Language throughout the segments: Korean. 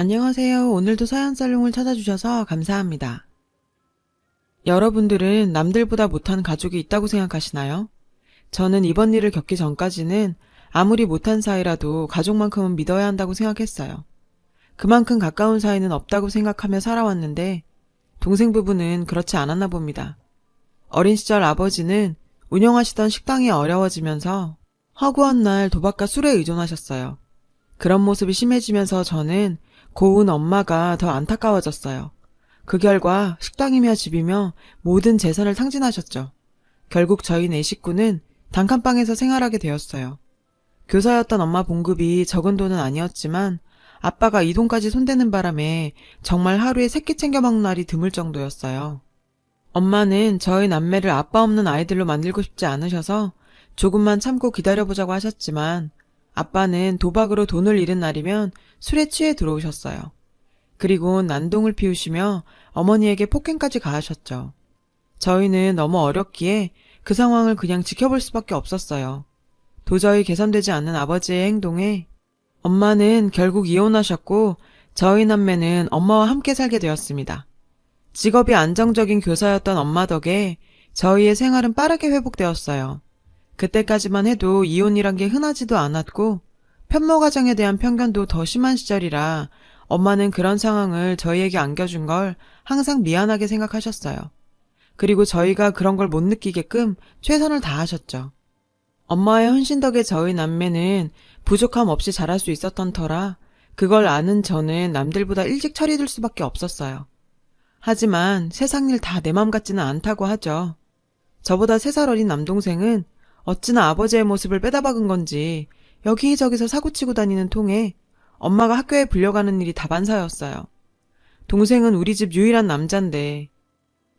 안녕하세요. 오늘도 서연살롱을 찾아주셔서 감사합니다. 여러분들은 남들보다 못한 가족이 있다고 생각하시나요? 저는 이번 일을 겪기 전까지는 아무리 못한 사이라도 가족만큼은 믿어야 한다고 생각했어요. 그만큼 가까운 사이는 없다고 생각하며 살아왔는데 동생 부부는 그렇지 않았나 봅니다. 어린 시절 아버지는 운영하시던 식당이 어려워지면서 허구한 날 도박과 술에 의존하셨어요. 그런 모습이 심해지면서 저는 고운 엄마가 더 안타까워졌어요. 그 결과 식당이며 집이며 모든 재산을 탕진하셨죠. 결국 저희 네 식구는 단칸방에서 생활하게 되었어요. 교사였던 엄마 봉급이 적은 돈은 아니었지만 아빠가 이 돈까지 손대는 바람에 정말 하루에 새끼 챙겨 먹는 날이 드물 정도였어요. 엄마는 저희 남매를 아빠 없는 아이들로 만들고 싶지 않으셔서 조금만 참고 기다려보자고 하셨지만 아빠는 도박으로 돈을 잃은 날이면 술에 취해 들어오셨어요. 그리고 난동을 피우시며 어머니에게 폭행까지 가하셨죠. 저희는 너무 어렵기에 그 상황을 그냥 지켜볼 수밖에 없었어요. 도저히 개선되지 않는 아버지의 행동에 엄마는 결국 이혼하셨고 저희 남매는 엄마와 함께 살게 되었습니다. 직업이 안정적인 교사였던 엄마 덕에 저희의 생활은 빠르게 회복되었어요. 그때까지만 해도 이혼이란 게 흔하지도 않았고 편모 가정에 대한 편견도 더 심한 시절이라 엄마는 그런 상황을 저희에게 안겨준 걸 항상 미안하게 생각하셨어요. 그리고 저희가 그런 걸 못 느끼게끔 최선을 다하셨죠. 엄마의 헌신 덕에 저희 남매는 부족함 없이 자랄 수 있었던 터라 그걸 아는 저는 남들보다 일찍 처리될 수밖에 없었어요. 하지만 세상 일 다 내 맘 같지는 않다고 하죠. 저보다 3살 어린 남동생은 어찌나 아버지의 모습을 빼다박은 건지 여기저기서 사고치고 다니는 통에 엄마가 학교에 불려가는 일이 다반사였어요. 동생은 우리 집 유일한 남잔데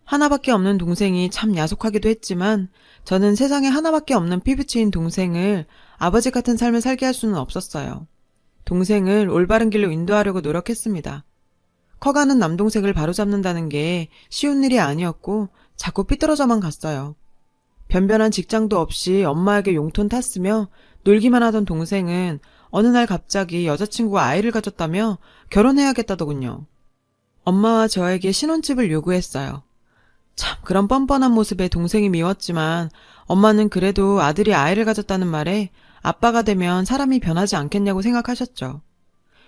하나밖에 없는 동생이 참 야속하기도 했지만 저는 세상에 하나밖에 없는 피부치인 동생을 아버지 같은 삶을 살게 할 수는 없었어요. 동생을 올바른 길로 인도하려고 노력했습니다. 커가는 남동생을 바로잡는다는 게 쉬운 일이 아니었고 자꾸 삐뚤어져만 갔어요. 변변한 직장도 없이 엄마에게 용돈 탔으며 놀기만 하던 동생은 어느 날 갑자기 여자친구가 아이를 가졌다며 결혼해야겠다더군요. 엄마와 저에게 신혼집을 요구했어요. 참, 그런 뻔뻔한 모습에 동생이 미웠지만 엄마는 그래도 아들이 아이를 가졌다는 말에 아빠가 되면 사람이 변하지 않겠냐고 생각하셨죠.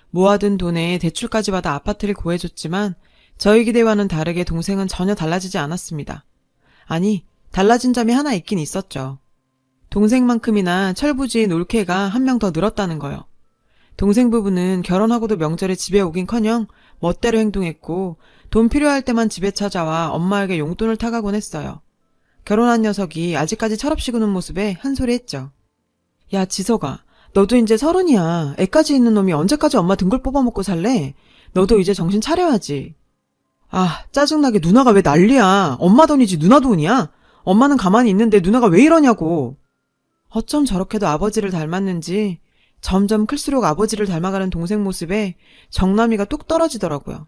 모아둔 돈에 대출까지 받아 아파트를 구해줬지만 저희 기대와는 다르게 동생은 전혀 달라지지 않았습니다. 아니, 달라진 점이 하나 있긴 있었죠. 동생만큼이나 철부지의 놀캐가 한 명 더 늘었다는 거요. 동생 부부는 결혼하고도 명절에 집에 오긴커녕 멋대로 행동했고 돈 필요할 때만 집에 찾아와 엄마에게 용돈을 타가곤 했어요. 결혼한 녀석이 아직까지 철없이 구는 모습에 한 소리 했죠. 야, 지석아. 너도 이제 서른이야. 애까지 있는 놈이 언제까지 엄마 등골 뽑아먹고 살래? 너도 이제 정신 차려야지. 아, 짜증나게 누나가 왜 난리야. 엄마 돈이지 누나 돈이야? 엄마는 가만히 있는데 누나가 왜 이러냐고. 어쩜 저렇게도 아버지를 닮았는지 점점 클수록 아버지를 닮아가는 동생 모습에 정남이가 뚝 떨어지더라고요.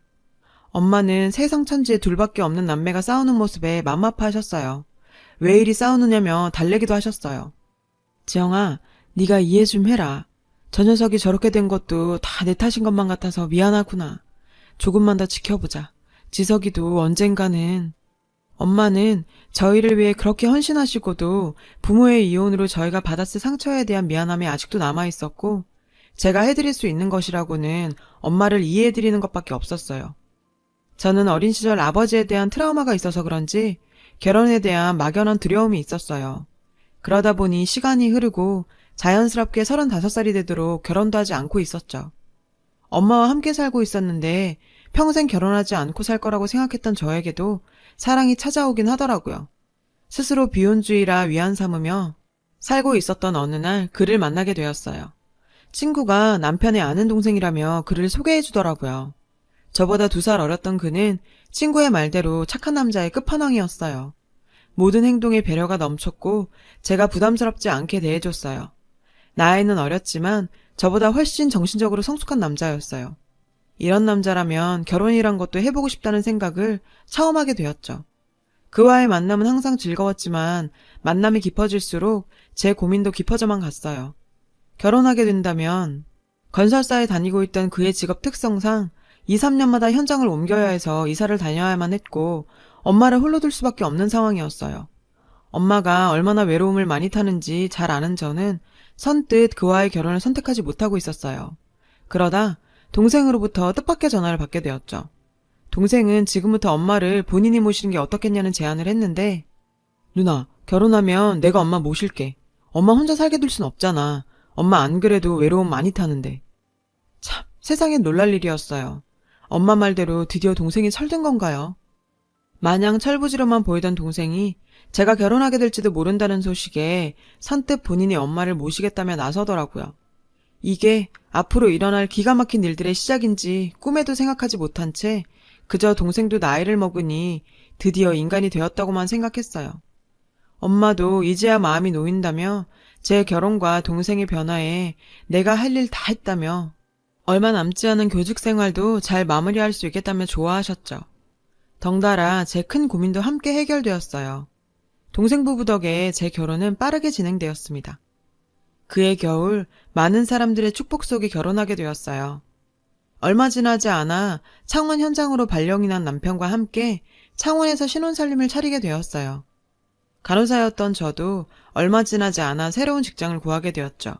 엄마는 세상 천지에 둘밖에 없는 남매가 싸우는 모습에 맘 아파하셨어요. 왜 이리 싸우느냐며 달래기도 하셨어요. 지영아, 네가 이해 좀 해라. 저 녀석이 저렇게 된 것도 다 내 탓인 것만 같아서 미안하구나. 조금만 더 지켜보자. 지석이도 언젠가는 엄마는 저희를 위해 그렇게 헌신하시고도 부모의 이혼으로 저희가 받았을 상처에 대한 미안함이 아직도 남아 있었고 제가 해드릴 수 있는 것이라고는 엄마를 이해해드리는 것밖에 없었어요. 저는 어린 시절 아버지에 대한 트라우마가 있어서 그런지 결혼에 대한 막연한 두려움이 있었어요. 그러다 보니 시간이 흐르고 자연스럽게 35살이 되도록 결혼도 하지 않고 있었죠. 엄마와 함께 살고 있었는데 평생 결혼하지 않고 살 거라고 생각했던 저에게도 사랑이 찾아오긴 하더라고요. 스스로 비혼주의라 위안 삼으며 살고 있었던 어느 날 그를 만나게 되었어요. 친구가 남편의 아는 동생이라며 그를 소개해 주더라고요. 저보다 두 살 어렸던 그는 친구의 말대로 착한 남자의 끝판왕이었어요. 모든 행동에 배려가 넘쳤고 제가 부담스럽지 않게 대해줬어요. 나이는 어렸지만 저보다 훨씬 정신적으로 성숙한 남자였어요. 이런 남자라면 결혼이란 것도 해보고 싶다는 생각을 처음 하게 되었죠. 그와의 만남은 항상 즐거웠지만 만남이 깊어질수록 제 고민도 깊어져만 갔어요. 결혼하게 된다면 건설사에 다니고 있던 그의 직업 특성상 2, 3년마다 현장을 옮겨야 해서 이사를 다녀야만 했고 엄마를 홀로 둘 수밖에 없는 상황이었어요. 엄마가 얼마나 외로움을 많이 타는지 잘 아는 저는 선뜻 그와의 결혼을 선택하지 못하고 있었어요. 그러다 동생으로부터 뜻밖의 전화를 받게 되었죠. 동생은 지금부터 엄마를 본인이 모시는 게 어떻겠냐는 제안을 했는데 누나, 결혼하면 내가 엄마 모실게. 엄마 혼자 살게 둘 순 없잖아. 엄마 안 그래도 외로움 많이 타는데. 참, 세상엔 놀랄 일이었어요. 엄마 말대로 드디어 동생이 철든 건가요? 마냥 철부지로만 보이던 동생이 제가 결혼하게 될지도 모른다는 소식에 선뜻 본인이 엄마를 모시겠다며 나서더라고요. 이게 앞으로 일어날 기가 막힌 일들의 시작인지 꿈에도 생각하지 못한 채 그저 동생도 나이를 먹으니 드디어 인간이 되었다고만 생각했어요. 엄마도 이제야 마음이 놓인다며 제 결혼과 동생의 변화에 내가 할 일 다 했다며 얼마 남지 않은 교직 생활도 잘 마무리할 수 있겠다며 좋아하셨죠. 덩달아 제 큰 고민도 함께 해결되었어요. 동생 부부 덕에 제 결혼은 빠르게 진행되었습니다. 그해 겨울 많은 사람들의 축복 속에 결혼하게 되었어요. 얼마 지나지 않아 창원 현장으로 발령이 난 남편과 함께 창원에서 신혼살림을 차리게 되었어요. 간호사였던 저도 얼마 지나지 않아 새로운 직장을 구하게 되었죠.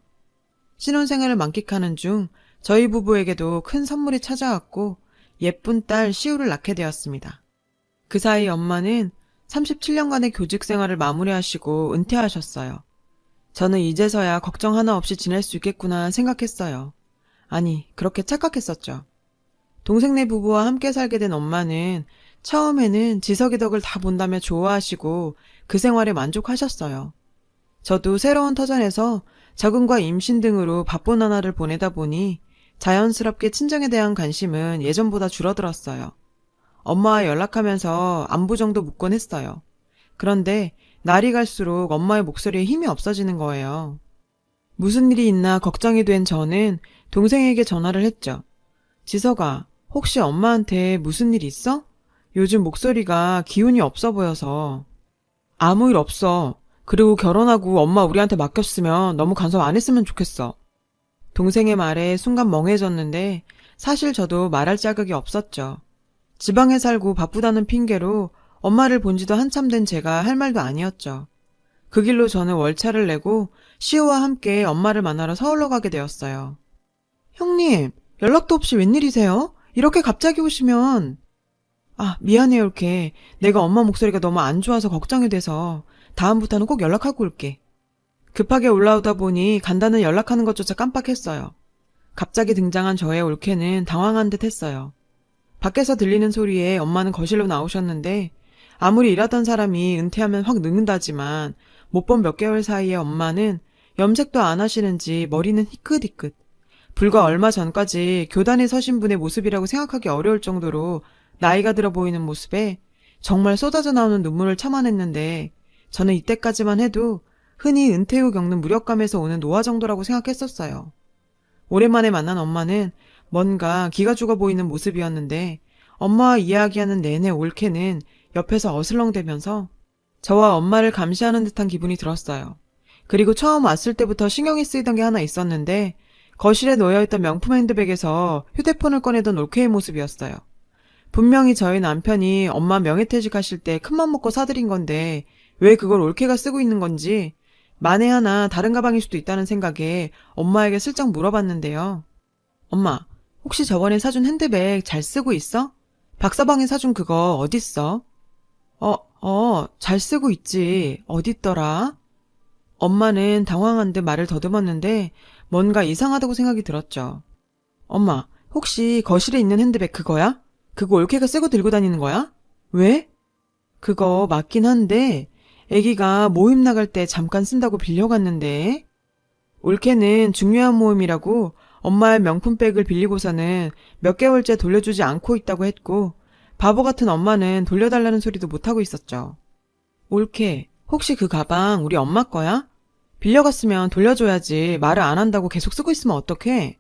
신혼생활을 만끽하는 중 저희 부부에게도 큰 선물이 찾아왔고 예쁜 딸 시우를 낳게 되었습니다. 그 사이 엄마는 37년간의 교직 생활을 마무리하시고 은퇴하셨어요. 저는 이제서야 걱정 하나 없이 지낼 수 있겠구나 생각했어요. 아니, 그렇게 착각했었죠. 동생네 부부와 함께 살게 된 엄마는 처음에는 지석이 덕을 다 본다며 좋아하시고 그 생활에 만족하셨어요. 저도 새로운 터전에서 적응과 임신 등으로 바쁜 나날을 보내다 보니 자연스럽게 친정에 대한 관심은 예전보다 줄어들었어요. 엄마와 연락하면서 안부 정도 묻곤 했어요. 그런데 날이 갈수록 엄마의 목소리에 힘이 없어지는 거예요. 무슨 일이 있나 걱정이 된 저는 동생에게 전화를 했죠. 지석아, 혹시 엄마한테 무슨 일 있어? 요즘 목소리가 기운이 없어 보여서. 아무 일 없어. 그리고 결혼하고 엄마 우리한테 맡겼으면 너무 간섭 안 했으면 좋겠어. 동생의 말에 순간 멍해졌는데 사실 저도 말할 자격이 없었죠. 지방에 살고 바쁘다는 핑계로 엄마를 본 지도 한참 된 제가 할 말도 아니었죠. 그 길로 저는 월차를 내고 시우와 함께 엄마를 만나러 서울로 가게 되었어요. 형님, 연락도 없이 웬일이세요? 이렇게 갑자기 오시면 아, 미안해요, 이렇게. 내가 엄마 목소리가 너무 안 좋아서 걱정이 돼서 다음부터는 꼭 연락하고 올게. 급하게 올라오다 보니 간다는 연락하는 것조차 깜빡했어요. 갑자기 등장한 저의 올케는 당황한 듯 했어요. 밖에서 들리는 소리에 엄마는 거실로 나오셨는데 아무리 일하던 사람이 은퇴하면 확 늙는다지만 못 본 몇 개월 사이에 엄마는 염색도 안 하시는지 머리는 희끗희끗. 불과 얼마 전까지 교단에 서신 분의 모습이라고 생각하기 어려울 정도로 나이가 들어 보이는 모습에 정말 쏟아져 나오는 눈물을 참아냈는데 저는 이때까지만 해도 흔히 은퇴 후 겪는 무력감에서 오는 노화 정도라고 생각했었어요. 오랜만에 만난 엄마는 뭔가 기가 죽어 보이는 모습이었는데 엄마와 이야기하는 내내 올케는 옆에서 어슬렁대면서 저와 엄마를 감시하는 듯한 기분이 들었어요. 그리고 처음 왔을 때부터 신경이 쓰이던 게 하나 있었는데 거실에 놓여있던 명품 핸드백에서 휴대폰을 꺼내던 올케의 모습이었어요. 분명히 저희 남편이 엄마 명예퇴직하실 때 큰맘 먹고 사드린 건데 왜 그걸 올케가 쓰고 있는 건지 만에 하나 다른 가방일 수도 있다는 생각에 엄마에게 슬쩍 물어봤는데요. 엄마, 혹시 저번에 사준 핸드백 잘 쓰고 있어? 박사방에 사준 그거 어딨어? 어, 어, 잘 쓰고 있지. 어딨더라? 엄마는 당황한 듯 말을 더듬었는데 뭔가 이상하다고 생각이 들었죠. 엄마, 혹시 거실에 있는 핸드백 그거야? 그거 올케가 쓰고 들고 다니는 거야? 왜? 그거 맞긴 한데 애기가 모임 나갈 때 잠깐 쓴다고 빌려갔는데 올케는 중요한 모임이라고 엄마의 명품백을 빌리고서는 몇 개월째 돌려주지 않고 있다고 했고 바보 같은 엄마는 돌려달라는 소리도 못하고 있었죠. 올케, 혹시 그 가방 우리 엄마 거야? 빌려갔으면 돌려줘야지 말을 안 한다고 계속 쓰고 있으면 어떡해?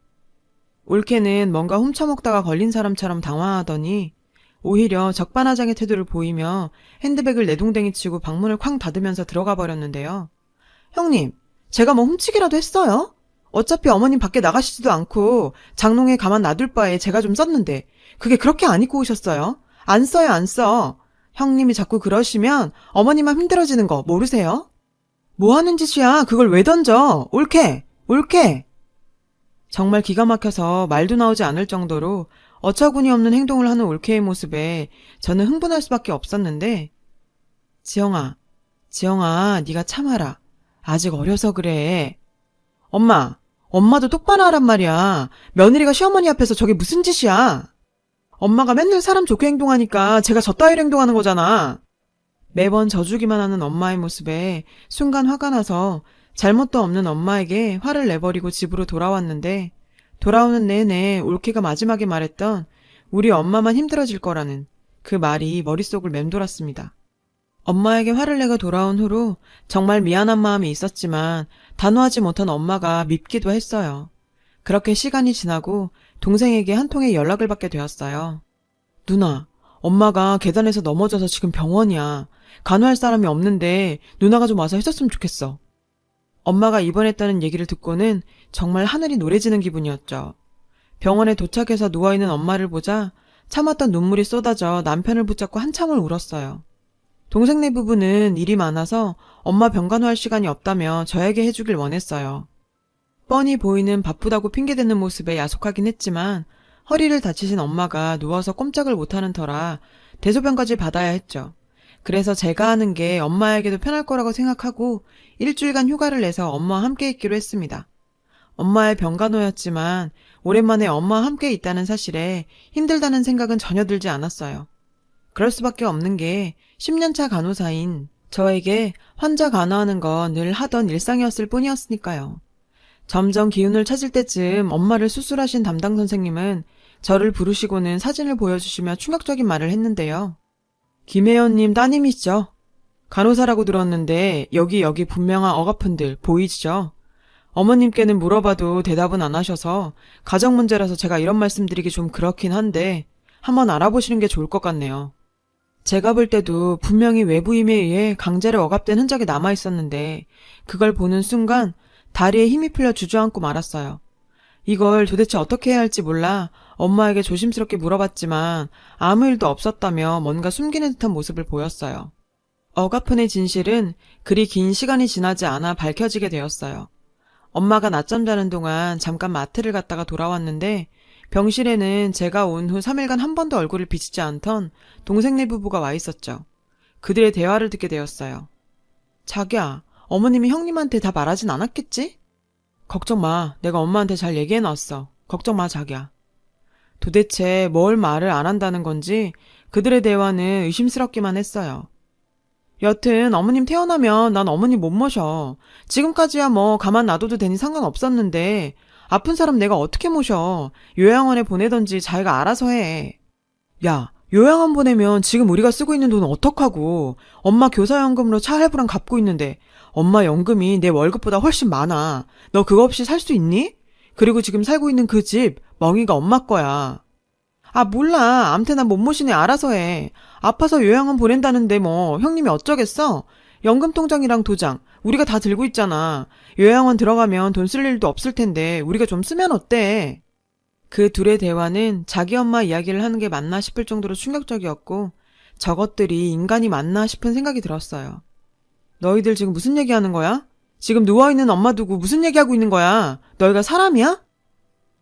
올케는 뭔가 훔쳐먹다가 걸린 사람처럼 당황하더니 오히려 적반하장의 태도를 보이며 핸드백을 내동댕이 치고 방문을 쾅 닫으면서 들어가 버렸는데요. 형님, 제가 뭐 훔치기라도 했어요? 어차피 어머님 밖에 나가시지도 않고 장롱에 가만 놔둘 바에 제가 좀 썼는데 그게 그렇게 안 입고 오셨어요? 안 써요, 안 써. 형님이 자꾸 그러시면 어머님만 힘들어지는 거 모르세요? 뭐 하는 짓이야? 그걸 왜 던져? 옳게! 옳게! 정말 기가 막혀서 말도 나오지 않을 정도로 어처구니 없는 행동을 하는 올케의 모습에 저는 흥분할 수밖에 없었는데 지영아, 지영아, 네가 참아라. 아직 어려서 그래. 엄마, 엄마도 똑바로 하란 말이야. 며느리가 시어머니 앞에서 저게 무슨 짓이야? 엄마가 맨날 사람 좋게 행동하니까 제가 저 따위로 행동하는 거잖아. 매번 져주기만 하는 엄마의 모습에 순간 화가 나서 잘못도 없는 엄마에게 화를 내버리고 집으로 돌아왔는데 돌아오는 내내 올케가 마지막에 말했던 우리 엄마만 힘들어질 거라는 그 말이 머릿속을 맴돌았습니다. 엄마에게 화를 내고 돌아온 후로 정말 미안한 마음이 있었지만 단호하지 못한 엄마가 밉기도 했어요. 그렇게 시간이 지나고 동생에게 한 통의 연락을 받게 되었어요. 누나, 엄마가 계단에서 넘어져서 지금 병원이야. 간호할 사람이 없는데 누나가 좀 와서 해줬으면 좋겠어. 엄마가 입원했다는 얘기를 듣고는 정말 하늘이 노래지는 기분이었죠. 병원에 도착해서 누워있는 엄마를 보자 참았던 눈물이 쏟아져 남편을 붙잡고 한참을 울었어요. 동생네 부부는 일이 많아서 엄마 병간호할 시간이 없다며 저에게 해주길 원했어요. 뻔히 보이는 바쁘다고 핑계대는 모습에 야속하긴 했지만 허리를 다치신 엄마가 누워서 꼼짝을 못하는 터라 대소변까지 받아야 했죠. 그래서 제가 하는 게 엄마에게도 편할 거라고 생각하고 일주일간 휴가를 내서 엄마와 함께 있기로 했습니다. 엄마의 병간호였지만 오랜만에 엄마와 함께 있다는 사실에 힘들다는 생각은 전혀 들지 않았어요. 그럴 수밖에 없는 게 10년차 간호사인 저에게 환자 간호하는 건 늘 하던 일상이었을 뿐이었으니까요. 점점 기운을 찾을 때쯤 엄마를 수술하신 담당 선생님은 저를 부르시고는 사진을 보여주시며 충격적인 말을 했는데요. 김혜연님 따님이시죠? 간호사라고 들었는데 여기 여기 분명한 억아픈들 보이시죠? 어머님께는 물어봐도 대답은 안 하셔서 가정 문제라서 제가 이런 말씀드리기 좀 그렇긴 한데 한번 알아보시는 게 좋을 것 같네요. 제가 볼 때도 분명히 외부 힘에 의해 강제로 억압된 흔적이 남아 있었는데 그걸 보는 순간 다리에 힘이 풀려 주저앉고 말았어요. 이걸 도대체 어떻게 해야 할지 몰라 엄마에게 조심스럽게 물어봤지만 아무 일도 없었다며 뭔가 숨기는 듯한 모습을 보였어요. 억아픈의 진실은 그리 긴 시간이 지나지 않아 밝혀지게 되었어요. 엄마가 낮잠 자는 동안 잠깐 마트를 갔다가 돌아왔는데 병실에는 제가 온 후 3일간 한 번도 얼굴을 비치지 않던 동생네 부부가 와 있었죠. 그들의 대화를 듣게 되었어요. 자기야, 어머님이 형님한테 다 말하진 않았겠지? 걱정 마. 내가 엄마한테 잘 얘기해 놨어. 걱정 마, 자기야. 도대체 뭘 말을 안 한다는 건지 그들의 대화는 의심스럽기만 했어요. 여튼 어머님 태어나면 난 어머니 못 모셔. 지금까지야 뭐 가만 놔둬도 되니 상관없었는데 아픈 사람 내가 어떻게 모셔. 요양원에 보내던지 자기가 알아서 해. 야, 요양원 보내면 지금 우리가 쓰고 있는 돈은 어떡하고. 엄마 교사연금으로 차 할부랑 갚고 있는데 엄마 연금이 내 월급보다 훨씬 많아. 너 그거 없이 살 수 있니? 그리고 지금 살고 있는 그 집 멍이가 엄마 거야. 아 몰라. 암튼 난못 모시네 알아서 해. 아파서 요양원 보낸다는데 뭐 형님이 어쩌겠어? 연금 통장이랑 도장 우리가 다 들고 있잖아. 요양원 들어가면 돈 쓸 일도 없을 텐데 우리가 좀 쓰면 어때? 그 둘의 대화는 자기 엄마 이야기를 하는 게 맞나 싶을 정도로 충격적이었고 저것들이 인간이 맞나 싶은 생각이 들었어요. 너희들 지금 무슨 얘기하는 거야? 지금 누워있는 엄마 두고 무슨 얘기하고 있는 거야? 너희가 사람이야?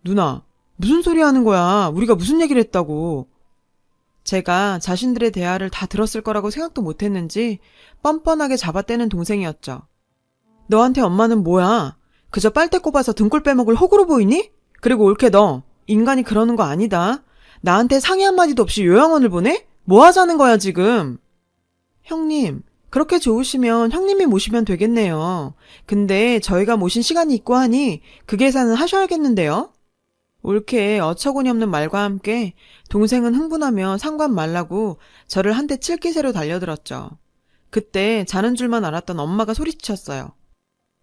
누나, 무슨 소리 하는 거야? 우리가 무슨 얘기를 했다고. 제가 자신들의 대화를 다 들었을 거라고 생각도 못 했는지 뻔뻔하게 잡아떼는 동생이었죠. 너한테 엄마는 뭐야? 그저 빨대 꼽아서 등골 빼먹을 호구로 보이니? 그리고 옳게 너, 인간이 그러는 거 아니다. 나한테 상의 한마디도 없이 요양원을 보내? 뭐 하자는 거야, 지금? 형님, 그렇게 좋으시면 형님이 모시면 되겠네요. 근데 저희가 모신 시간이 있고 하니 그 계산은 하셔야겠는데요? 옳게 어처구니 없는 말과 함께 동생은 흥분하며 상관 말라고 저를 한 대 칠 기세로 달려들었죠. 그때 자는 줄만 알았던 엄마가 소리쳤어요.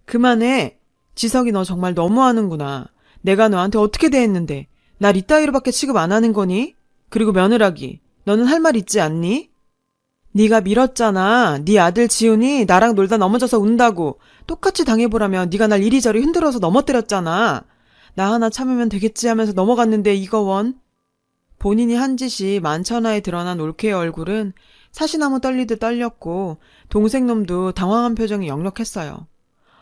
그만해! 지석이 너 정말 너무하는구나. 내가 너한테 어떻게 대했는데 날 이따위로밖에 취급 안 하는 거니? 그리고 며느라기, 너는 할 말 있지 않니? 네가 밀었잖아. 네 아들 지훈이 나랑 놀다 넘어져서 운다고. 똑같이 당해보라며 네가 날 이리저리 흔들어서 넘어뜨렸잖아. 나 하나 참으면 되겠지 하면서 넘어갔는데 이거 원. 본인이 한 짓이 만천하에 드러난 올케의 얼굴은 사시나무 떨리듯 떨렸고 동생 놈도 당황한 표정이 역력했어요.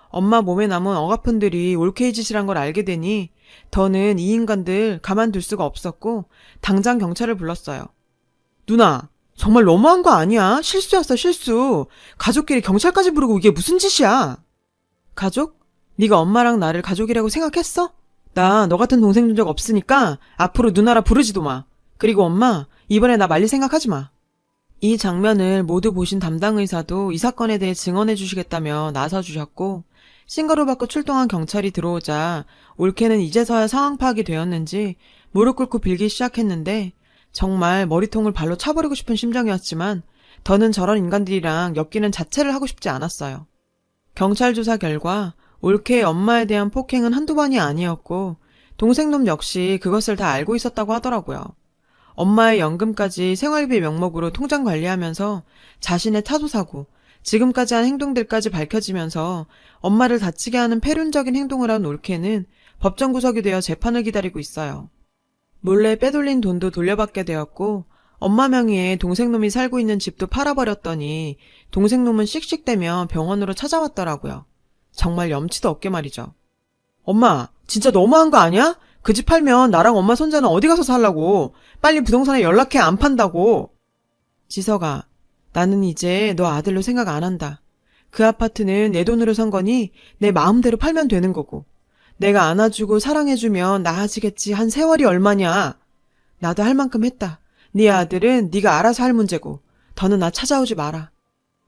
엄마 몸에 남은 억아픈들이 올케의 짓이란 걸 알게 되니 더는 이 인간들 가만둘 수가 없었고 당장 경찰을 불렀어요. 누나, 정말 너무한 거 아니야? 실수였어, 실수. 가족끼리 경찰까지 부르고 이게 무슨 짓이야? 가족? 네가 엄마랑 나를 가족이라고 생각했어? 나 너 같은 동생 준 적 없으니까 앞으로 누나라 부르지도 마. 그리고 엄마, 이번에 나 말릴 생각하지 마. 이 장면을 모두 보신 담당 의사도 이 사건에 대해 증언해 주시겠다며 나서 주셨고 신고를 받고 출동한 경찰이 들어오자 올케는 이제서야 상황 파악이 되었는지 무릎 꿇고 빌기 시작했는데 정말 머리통을 발로 차버리고 싶은 심정이었지만 더는 저런 인간들이랑 엮이는 자체를 하고 싶지 않았어요. 경찰 조사 결과 올케의 엄마에 대한 폭행은 한두 번이 아니었고 동생놈 역시 그것을 다 알고 있었다고 하더라고요. 엄마의 연금까지 생활비 명목으로 통장 관리하면서 자신의 타도 사고 지금까지 한 행동들까지 밝혀지면서 엄마를 다치게 하는 패륜적인 행동을 한 올케는 법정 구속이 되어 재판을 기다리고 있어요. 몰래 빼돌린 돈도 돌려받게 되었고 엄마 명의의 동생놈이 살고 있는 집도 팔아버렸더니 동생놈은 씩씩대며 병원으로 찾아왔더라고요. 정말 염치도 없게 말이죠. 엄마, 진짜 너무한 거 아니야? 그 집 팔면 나랑 엄마 손자는 어디 가서 살라고? 빨리 부동산에 연락해 안 판다고. 지석아, 나는 이제 너 아들로 생각 안 한다. 그 아파트는 내 돈으로 산 거니 내 마음대로 팔면 되는 거고. 내가 안아주고 사랑해주면 나아지겠지 한 세월이 얼마냐. 나도 할 만큼 했다. 네 아들은 네가 알아서 할 문제고 더는 나 찾아오지 마라.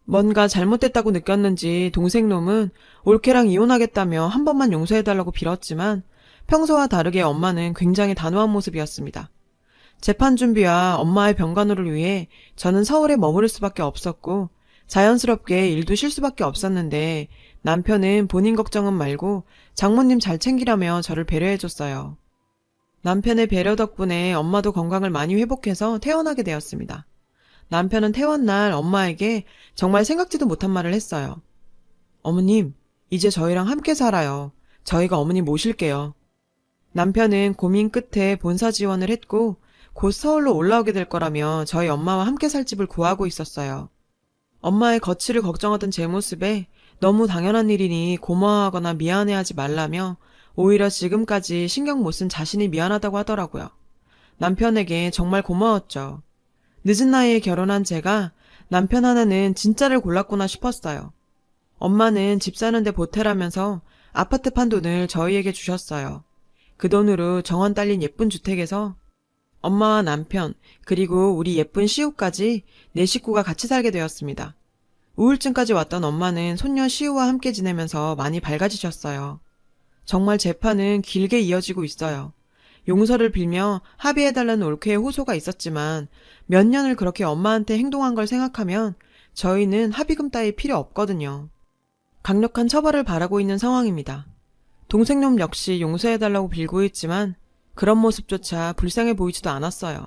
뭔가 잘못됐다고 느꼈는지 동생 놈은 올케랑 이혼하겠다며 한 번만 용서해달라고 빌었지만 평소와 다르게 엄마는 굉장히 단호한 모습이었습니다. 재판 준비와 엄마의 병간호를 위해 저는 서울에 머무를 수밖에 없었고 자연스럽게 일도 쉴 수밖에 없었는데 남편은 본인 걱정은 말고 장모님 잘 챙기라며 저를 배려해줬어요. 남편의 배려 덕분에 엄마도 건강을 많이 회복해서 퇴원하게 되었습니다. 남편은 퇴원 날 엄마에게 정말 생각지도 못한 말을 했어요. 어머님, 이제 저희랑 함께 살아요. 저희가 어머니 모실게요. 남편은 고민 끝에 본사 지원을 했고 곧 서울로 올라오게 될 거라며 저희 엄마와 함께 살 집을 구하고 있었어요. 엄마의 거취를 걱정하던 제 모습에 너무 당연한 일이니 고마워하거나 미안해하지 말라며 오히려 지금까지 신경 못 쓴 자신이 미안하다고 하더라고요. 남편에게 정말 고마웠죠. 늦은 나이에 결혼한 제가 남편 하나는 진짜를 골랐구나 싶었어요. 엄마는 집 사는데 보태라면서 아파트 판 돈을 저희에게 주셨어요. 그 돈으로 정원 딸린 예쁜 주택에서 엄마와 남편, 그리고 우리 예쁜 시우까지 네 식구가 같이 살게 되었습니다. 우울증까지 왔던 엄마는 손녀 시우와 함께 지내면서 많이 밝아지셨어요. 정말 재판은 길게 이어지고 있어요. 용서를 빌며 합의해달라는 올케의 호소가 있었지만 몇 년을 그렇게 엄마한테 행동한 걸 생각하면 저희는 합의금 따위 필요 없거든요. 강력한 처벌을 바라고 있는 상황입니다. 동생놈 역시 용서해달라고 빌고 있지만 그런 모습조차 불쌍해 보이지도 않았어요.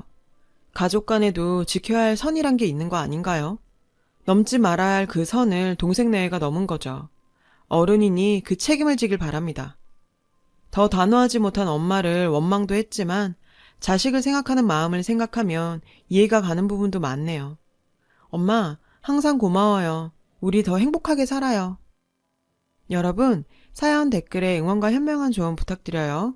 가족 간에도 지켜야 할 선이란 게 있는 거 아닌가요? 넘지 말아야 할 그 선을 동생네가 넘은 거죠. 어른이니 그 책임을 지길 바랍니다. 더 단호하지 못한 엄마를 원망도 했지만 자식을 생각하는 마음을 생각하면 이해가 가는 부분도 많네요. 엄마, 항상 고마워요. 우리 더 행복하게 살아요. 여러분, 사연 댓글에 응원과 현명한 조언 부탁드려요.